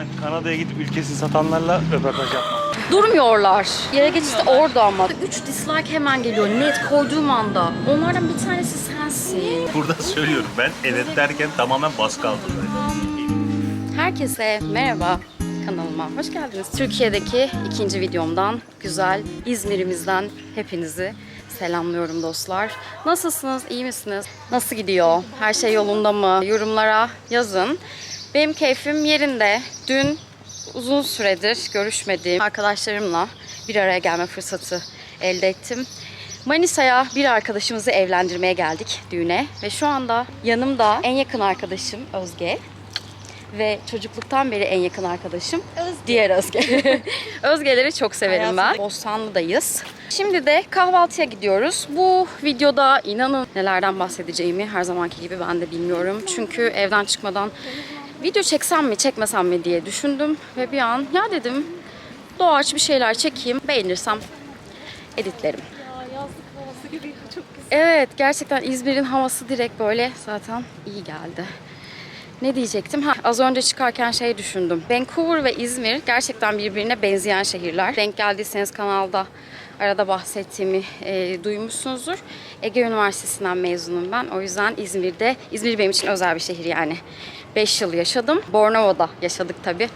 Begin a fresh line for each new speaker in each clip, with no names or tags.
Ben Kanada'ya gidip ülkesini satanlarla röportaj yapmam.
Durmuyorlar. Yere geçişte orada ama. 3 dislike hemen geliyor net koyduğum anda. Onlardan bir tanesi sensin.
Burada söylüyorum ben evet derken tamamen baskı aldım.
Herkese merhaba kanalıma hoş geldiniz. Türkiye'deki ikinci videomdan güzel İzmir'imizden hepinizi selamlıyorum dostlar. Nasılsınız? iyi misiniz? Nasıl gidiyor? Her şey yolunda mı? Yorumlara yazın. Benim keyfim yerinde. Dün uzun süredir görüşmediğim arkadaşlarımla bir araya gelme fırsatı elde ettim. Manisa'ya bir arkadaşımızı evlendirmeye geldik düğüne ve şu anda yanımda en yakın arkadaşım Özge ve çocukluktan beri en yakın arkadaşım diğer Özge. Özgeleri çok severim ben. Bostanlı'dayız. Şimdi de kahvaltıya gidiyoruz. Bu videoda inanın nelerden bahsedeceğimi her zamanki gibi ben de bilmiyorum. Çünkü evden çıkmadan video çeksem mi çekmesem mi diye düşündüm ve bir an ya dedim doğaç bir şeyler çekeyim beğenirsem editlerim. Evet gerçekten İzmir'in havası direkt böyle zaten iyi geldi. Ne diyecektim? Ha, az önce çıkarken şey düşündüm. Vancouver ve İzmir gerçekten birbirine benzeyen şehirler. Denk geldiyseniz kanalda arada bahsettiğimi e, duymuşsunuzdur. Ege Üniversitesi'nden mezunum ben. O yüzden İzmir'de, İzmir benim için özel bir şehir yani. 5 yıl yaşadım. Bornova'da yaşadık tabii.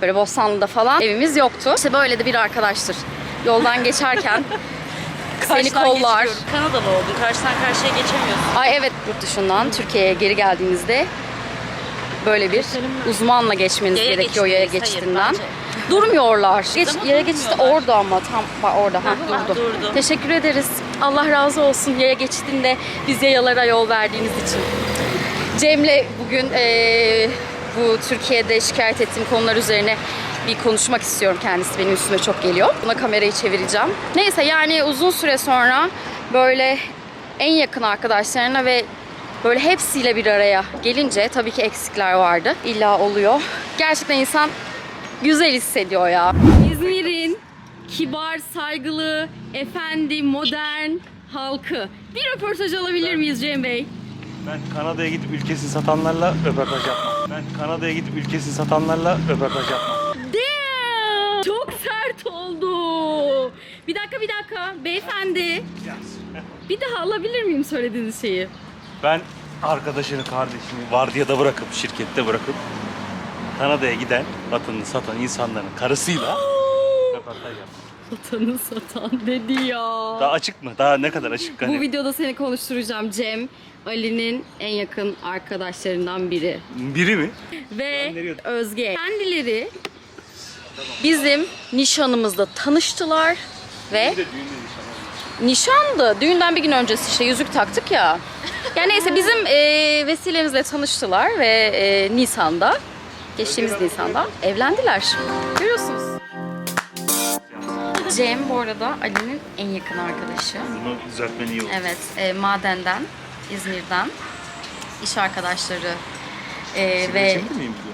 Böyle Bostanlı'da falan evimiz yoktu. İşte böyle de bir arkadaştır. Yoldan geçerken seni
Karşıdan
kollar.
geçiyorum. Kanadalı oldu. Karşıdan karşıya geçemiyorsun.
Ay evet yurt dışından Türkiye'ye geri geldiğinizde böyle bir uzmanla geçmeniz
Yaya
gerekiyor yaya
geçtiğiniz, hayır, bence.
Durmuyorlar. Geç, yaya geçişte
durmuyorlar.
orada ama tam bak orada ha,
Aha,
durdu.
durdu.
Teşekkür ederiz. Allah razı olsun yaya geçtiğinde biz yayalara yol verdiğiniz için. Cem'le bugün eee, bu Türkiye'de şikayet ettiğim konular üzerine bir konuşmak istiyorum. Kendisi benim üstüme çok geliyor. Buna kamerayı çevireceğim. Neyse yani uzun süre sonra böyle en yakın arkadaşlarına ve böyle hepsiyle bir araya gelince tabii ki eksikler vardı. İlla oluyor. Gerçekten insan güzel hissediyor ya. İzmir'in kibar, saygılı, efendi, modern halkı. Bir röportaj alabilir miyiz Cem Bey?
Ben Kanada'ya gidip ülkesini satanlarla röportaj yapmam. Ben Kanada'ya gidip ülkesini satanlarla röportaj yapmam.
Damn! Çok sert oldu. Bir dakika bir dakika. Beyefendi bir daha alabilir miyim söylediğiniz şeyi?
Ben arkadaşını, kardeşini vardiyada bırakıp, şirkette bırakıp Kanada'ya giden, vatanını satan insanların karısıyla röportaj yapmam.
Satanı satan dedi ya.
Daha açık mı? Daha ne kadar açık? Hani
Bu videoda seni konuşturacağım Cem. Ali'nin en yakın arkadaşlarından biri.
biri mi?
Ve Özge. Kendileri bizim nişanımızda tanıştılar ve nişandı. Düğünden bir gün öncesi işte yüzük taktık ya. Yani neyse bizim e, vesilemizle tanıştılar ve e, Nisan'da, geçtiğimiz Nisan'da evlendiler. Görüyorsunuz. Cem bu arada Ali'nin en yakın arkadaşı.
Bunu düzeltmen iyi olur.
Evet, e, madenden, İzmir'den iş arkadaşları e,
Sigara
ve
çekti miyim videomu?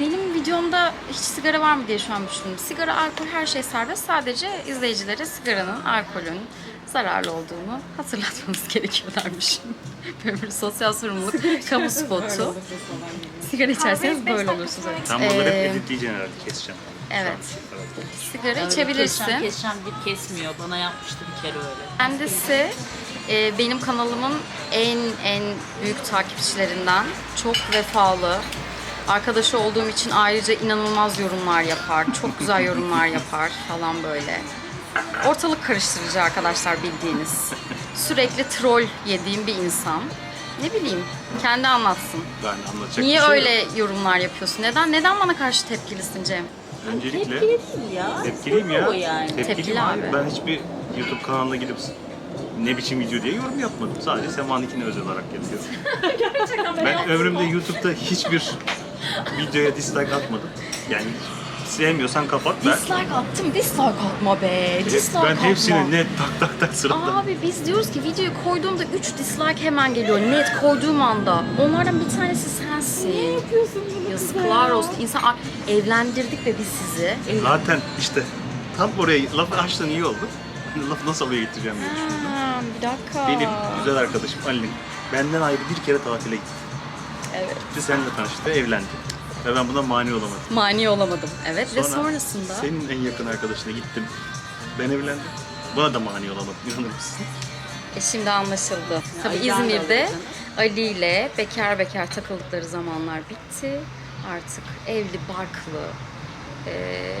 benim videomda hiç sigara var mı diye şu an düşündüm. Sigara, alkol her şey serbest. Sadece izleyicilere sigaranın, alkolün zararlı olduğunu hatırlatmanız gerekiyor dermişim. Böyle bir sosyal sorumluluk, kamu spotu. Sigara içerseniz böyle olursunuz. Evet.
Sen bunları
Ee,
hep editleyeceksin herhalde, keseceğim.
Evet. Sigara
Öyle
içebilirsin.
Keseceğim, keseceğim deyip kesmiyor. Bana yapmıştı bir kere öyle.
Kendisi e, benim kanalımın en en büyük takipçilerinden. Çok vefalı. Arkadaşı olduğum için ayrıca inanılmaz yorumlar yapar. Çok güzel yorumlar yapar falan böyle. Ortalık karıştırıcı arkadaşlar bildiğiniz. Sürekli troll yediğim bir insan. Ne bileyim kendi anlatsın.
Yani anlatacak
Niye
bir şey
öyle
yok.
yorumlar yapıyorsun? Neden neden bana karşı tepkilisin Cem?
Öncelikle
Tepkili değil ya.
tepkiliyim ya.
O yani.
Tepkiliyim
Tepkili
abi. Ben hiçbir YouTube kanalına gidip ne biçim video diye yorum yapmadım. Sadece Sema'nınkine özel olarak yazıyorum. ben ömrümde YouTube'da hiçbir videoya dislike atmadım. Yani sevmiyorsan kapat. Ben,
Dislike attım, dislike atma be. Dislike
ben
atma.
hepsini net tak tak tak sırada.
Abi biz diyoruz ki videoyu koyduğumda 3 dislike hemen geliyor. Net koyduğum anda. Onlardan bir tanesi sensin. Ne yapıyorsun bunu Yazıklar olsun. İnsan evlendirdik ve biz sizi.
Zaten işte tam oraya lafı açtın iyi oldu. Lafı nasıl oraya getireceğim diye düşündüm.
Ha, bir dakika.
Benim güzel arkadaşım Ali'nin benden ayrı bir kere tatile gitti.
Evet.
Gitti seninle tanıştı, evlendi. Ve ben buna mani olamadım.
Mani olamadım. Evet ve
Sonra
sonrasında
Senin en yakın arkadaşına gittim. Ben evlendim. Buna da mani olamadım. İnanır mısın?
E, şimdi anlaşıldı. Tabii
Ali'den de
İzmir'de. Ali ile bekar bekar takıldıkları zamanlar bitti. Artık evli, barklı e,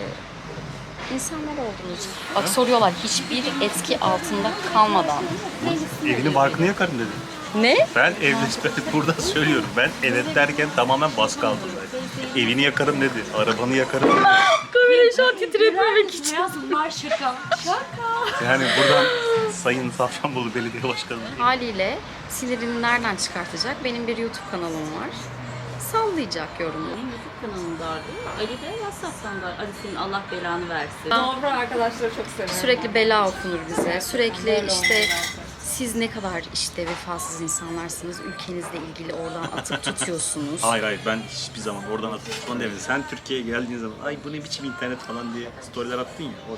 insanlar oldunuz. Bak soruyorlar hiçbir etki altında kalmadan.
Evini barkını yakarım dedi.
Ne?
Ben evli, ben burada söylüyorum. Ben evet derken tamamen baskı aldım. Evini yakarım dedi. Arabanı yakarım dedi.
Kamera şu an titretmemek için.
Bunlar şaka.
Yani buradan Sayın Safranbolu Belediye Başkanı
Haliyle sinirini nereden çıkartacak? Benim bir YouTube kanalım var. Sallayacak yorumunu.
Benim YouTube kanalım da var değil mi? Ali de WhatsApp'tan da. Ali senin Allah belanı versin.
Doğru arkadaşları çok seviyorum.
Sürekli bela okunur bize. Sürekli işte siz ne kadar işte vefasız insanlarsınız. Ülkenizle ilgili oradan atıp tutuyorsunuz.
Hayır hayır ben hiçbir zaman oradan atıp tutmam demedim. Sen Türkiye'ye geldiğin zaman ay bu ne biçim internet falan diye storyler attın ya. O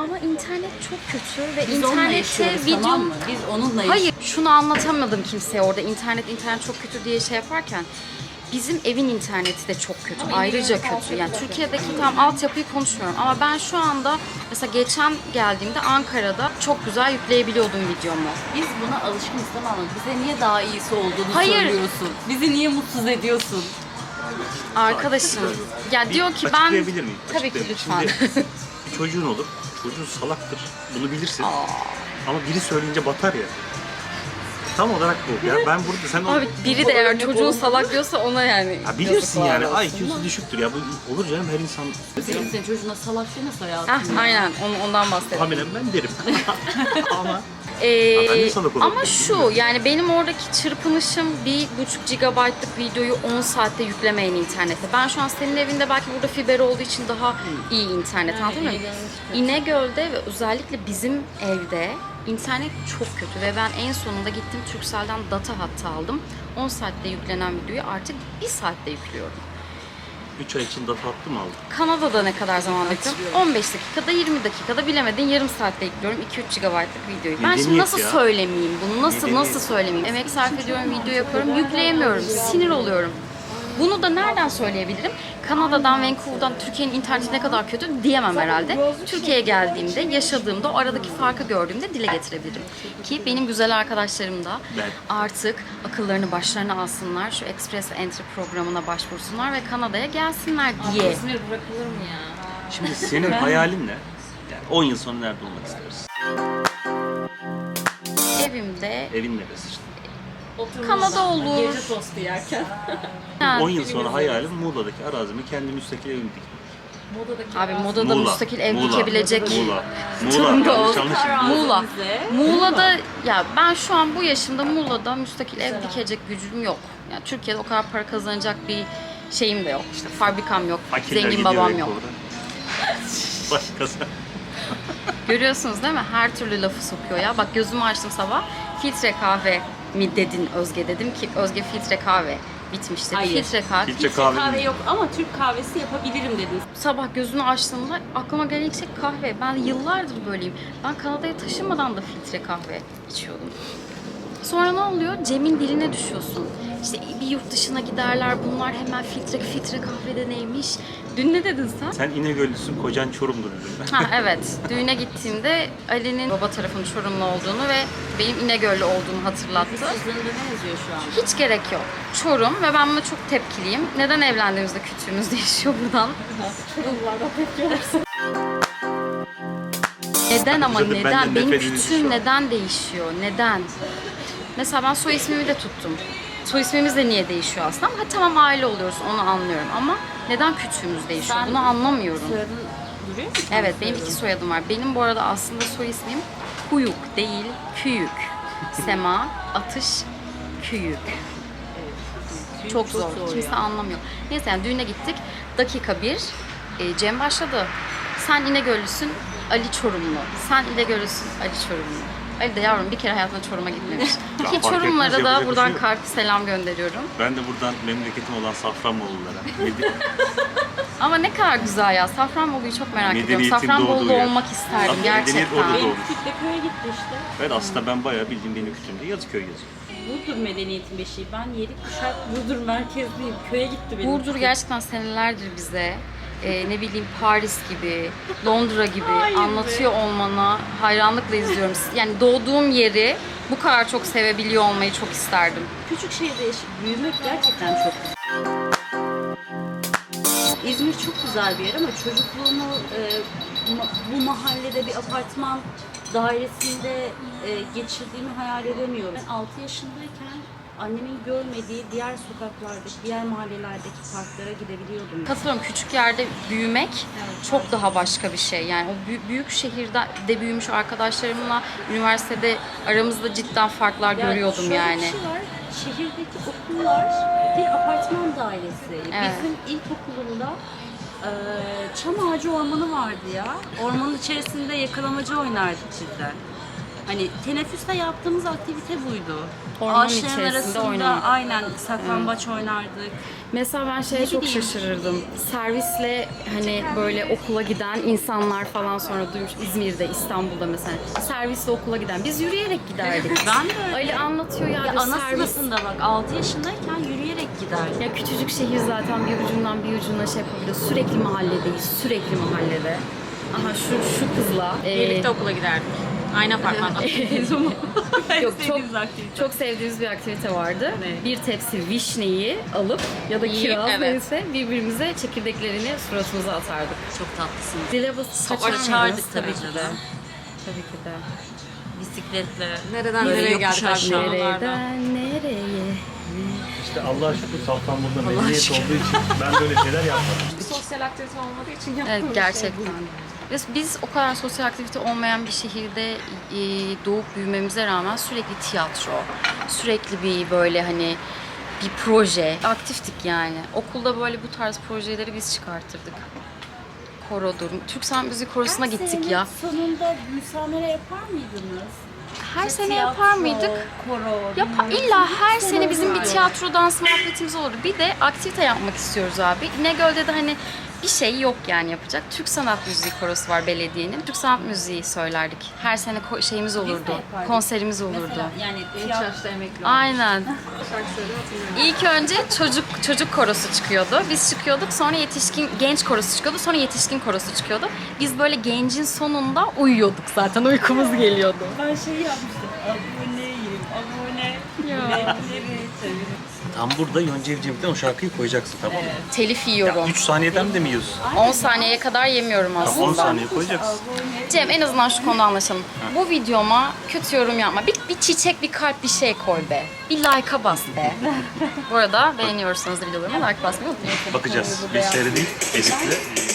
Ama internet çok kötü ve
Biz onunla
internette
yaşıyoruz
video...
tamam mı? Biz onunla yaşıyoruz.
Hayır şunu anlatamadım kimseye orada internet internet çok kötü diye şey yaparken bizim evin interneti de çok kötü. Ayrıca kötü. Yani Türkiye'deki tam altyapıyı konuşmuyorum ama ben şu anda mesela geçen geldiğimde Ankara'da çok güzel yükleyebiliyordum videomu.
Biz buna alışkınız tamam mı? Bize niye daha iyisi olduğunu
Hayır.
söylüyorsun? Bizi niye mutsuz ediyorsun?
Arkadaşım ya diyor ki ben
Açıklayabilir miyim?
tabii ki lütfen.
Şimdi çocuğun olur. Çocuğun salaktır. Bunu bilirsin. Ama biri söyleyince batar ya. Tam olarak bu. Ya ben burada sen
Abi biri de eğer çocuğun salak diyorsa ona yani.
ya bilirsin yani.
olsun.
IQ'su düşüktür ya. Bu olur canım her insan.
Senin, senin çocuğuna salak demez hayatım.
Heh, aynen onu- ondan bahsediyorum.
Tahminen ben derim. Ama
Ee,
ben de
ama şu yani benim oradaki çırpınışım bir buçuk gigabaytlık videoyu 10 saatte yüklemeyin internete. Ben şu an senin evinde belki burada fiber olduğu için daha iyi internet anladın mı? İnegöl'de ve özellikle bizim evde internet çok kötü ve ben en sonunda gittim Turkcell'den data hattı aldım. 10 saatte yüklenen videoyu artık 1 saatte yüklüyorum.
3 ay için data hattı mı aldın?
Kanada'da ne kadar zaman bekliyorum? 15 dakikada, 20 dakikada bilemedin yarım saatte yüklüyorum 2-3 GB'lık videoyu. Ben şimdi
Medeniyet
nasıl
ya.
söylemeyeyim bunu? Nasıl
Medeniyet.
nasıl söylemeyeyim? Emek sarf ediyorum, video yapıyorum, yükleyemiyorum. Sinir oluyorum. Bunu da nereden söyleyebilirim? Kanada'dan, Vancouver'dan Türkiye'nin interneti ne kadar kötü diyemem herhalde. Türkiye'ye geldiğimde, yaşadığımda, o aradaki farkı gördüğümde dile getirebilirim. Ki benim güzel arkadaşlarım da artık akıllarını başlarına alsınlar, şu Express Entry programına başvursunlar ve Kanada'ya gelsinler diye.
İzmir bırakılır mı ya?
Şimdi senin hayalin ne? Yani 10 yıl sonra nerede olmak istersin?
Evimde
Evin neresi işte?
Kanada olur.
Gece tostu yerken.
yani,
10 yıl sonra hayalim Muğla'daki arazimi kendi müstakil evim dikmek.
Modadaki
Abi modada
Muğla,
müstakil ev
Muğla,
dikebilecek
Muğla.
durumda
Muğla. Yanlış
olsun.
anlaşılma.
Muğla.
Bize.
Muğla'da ya ben şu an bu yaşımda Muğla'da müstakil ev dikecek gücüm yok. Yani Türkiye'de o kadar para kazanacak bir şeyim de yok. İşte fabrikam yok.
Fakirler
zengin
gidiyor
babam yok.
orada. Başkası.
Görüyorsunuz değil mi? Her türlü lafı sokuyor ya. Bak gözümü açtım sabah. Filtre kahve mi dedin Özge dedim ki Özge filtre kahve bitmişti.
Hayır.
Filtre kahve.
Filtre
Filtre
kahve
kahve
mi?
yok ama Türk kahvesi yapabilirim dedin.
Sabah gözünü açtığımda aklıma gelen ilk şey kahve. Ben yıllardır böyleyim. Ben Kanada'ya taşınmadan da filtre kahve içiyordum. Sonra ne oluyor? Cem'in diline düşüyorsun. İşte bir yurt dışına giderler. Bunlar hemen filtre filtre kahvede neymiş? Dün ne dedin sen?
Sen İnegöllüsün, kocan Çorumlu dedim ben.
Ha evet. Düğüne gittiğimde Ali'nin baba tarafının Çorumlu olduğunu ve benim İnegöllü olduğumu hatırlattı.
Cüzdanında ne yazıyor şu an?
Hiç gerek yok. Çorum ve ben buna çok tepkiliyim. Neden evlendiğimizde kütüğümüz değişiyor buradan? Neden ama
Zaten
neden? Benim
an.
neden değişiyor? Neden? Mesela ben soy ismimi de tuttum. Soy ismimiz de niye değişiyor aslında? Ama tamam aile oluyoruz onu anlıyorum ama neden kütüğümüz değişiyor?
Sen-
Bunu anlamıyorum.
Soyadın duruyor mu? senin
Evet benim iki soyadım var. Benim bu arada aslında soy ismim Kuyuk değil Küyük. Sema, Atış, Küyük. Çok zor. Kimse
ya.
anlamıyor. Neyse yani düğüne gittik. Dakika bir. e, Cem başladı. Sen İnegöllüsün, Ali Çorumlu. Sen İnegöllüsün, Ali Çorumlu. Ali de yavrum bir kere hayatında Çorum'a gitmemiş. Ki
fark
Çorumlara da
yapacak bir
buradan
şey yok.
kalp selam gönderiyorum.
Ben de buradan memleketim olan Safranbolulara. Medi-
Ama ne kadar güzel ya. Safranbolu'yu çok merak ediyorum.
Medeniyetin
Safranbolu'da
doğduğu yer.
olmak isterdim
medeniyet
gerçekten.
orada doğdu.
Benim küçükle köye gitti işte.
evet aslında ben bayağı bildiğim benim kütüğümde Yazıköy yazıyor.
Burdur medeniyetin beşiği. Ben yedik kuşak Burdur merkezliyim. Köye gitti benim.
Burdur gerçekten senelerdir bize e, ne bileyim Paris gibi, Londra gibi
Hayır be.
anlatıyor olmana hayranlıkla izliyorum. Yani doğduğum yeri bu kadar çok sevebiliyor olmayı çok isterdim.
Küçük şehirde yaşayıp büyümek gerçekten çok güzel. İzmir çok güzel bir yer ama çocukluğumu e, bu mahallede bir apartman dairesinde e, geçirdiğimi hayal edemiyorum. Ben 6 yaşındayken annemin görmediği diğer sokaklardaki, diğer mahallelerdeki parklara gidebiliyordum.
Katılıyorum küçük yerde büyümek çok daha başka bir şey. Yani o büyük, şehirde de büyümüş arkadaşlarımla üniversitede aramızda cidden farklar görüyordum
şöyle
yani.
Bir şey var, şehirdeki okullar bir apartman dairesi.
Evet.
Bizim ilkokulunda e, çam ağacı ormanı vardı ya. Ormanın içerisinde yakalamacı oynardık cidden. Hani teneffüste yaptığımız aktivite buydu.
Ormanın
Ağaçların
içerisinde
arasında
oynamak.
aynen saklambaç oynardık.
Mesela ben şeye
Ne
çok
bileyim.
şaşırırdım. Servisle hani böyle okula giden insanlar falan sonra duymuş İzmir'de, İstanbul'da mesela. Servisle okula giden. Biz yürüyerek giderdik.
Ben de öyle.
Ali anlatıyor ya,
Ya ana
servis.
sınıfında bak 6 yaşındayken yürüyerek giderdik.
Ya küçücük şehir zaten bir ucundan bir ucuna şey yapabiliyor. Sürekli mahalledeyiz, sürekli mahallede. Aha şu şu kızla. e,
Birlikte okula giderdik. Aynı apartmanda.
Yok çok çok sevdiğimiz bir aktivite vardı.
Ne?
Bir tepsi vişneyi alıp ya da
Yiyip,
kiraz
evet.
neyse birbirimize çekirdeklerini suratımıza atardık.
Çok tatlısınız.
Zile basıp
Açardık
kaçardık
tabii ki de.
Tabii ki de.
Bisikletle.
Nereden
böyle
nereye
yokuş
geldik
aşağılarda.
Nereden nereye?
İşte Allah'a şükür Safranbolu'da medeniyet olduğu için ben böyle şeyler yapmadım.
Sosyal aktivite olmadığı için yaptığım
Evet
bir şey
gerçekten.
Değil.
Biz, o kadar sosyal aktivite olmayan bir şehirde e, doğup büyümemize rağmen sürekli tiyatro, sürekli bir böyle hani bir proje, aktiftik yani. Okulda böyle bu tarz projeleri biz çıkartırdık. Korodur. Türk Sanat Müziği Korosu'na gittik ya.
sonunda müsamere yapar mıydınız?
Her sene
Tiyatro,
yapar mıydık?
Koro.
Yap, illa her sene bizim bir tiyatro dans muhabbetimiz olurdu. Bir de aktivite yapmak istiyoruz abi. İnegöl'de de hani bir şey yok yani yapacak. Türk Sanat Müziği Korosu var belediyenin. Türk Sanat Müziği söylerdik. Her sene ko- şeyimiz olurdu.
yapardık.
Konserimiz olurdu.
Mesela yani
Genç
tiyatro,
yaşta emekli olmuş.
Aynen.
Şarkıları hatırlıyorum.
İlk önce çocuk çocuk korosu çıkıyordu. Biz çıkıyorduk. Sonra yetişkin genç korosu çıkıyordu. Sonra yetişkin korosu çıkıyordu. Biz böyle gencin sonunda uyuyorduk zaten. Uykumuz geliyordu.
ben şey yapmıştım. Aboneyim, abone. Biletleri tabii.
Tam burada Yonca Evcimik'ten o şarkıyı koyacaksın tamam mı?
Telif yiyorum.
3 saniyeden de mi yiyorsun?
10 saniyeye kadar yemiyorum
10
aslında.
saniye koyacaksın.
Cem en azından şu konuda anlaşalım. Bu videoma kötü yorum yapma. Bir, bir çiçek, bir kalp, bir şey koy be. Bir like'a bas be. Bu arada beğeniyorsanız da videolarıma like basmayı unutmayın.
Bakacağız. Bir seyredeyim. Edit'le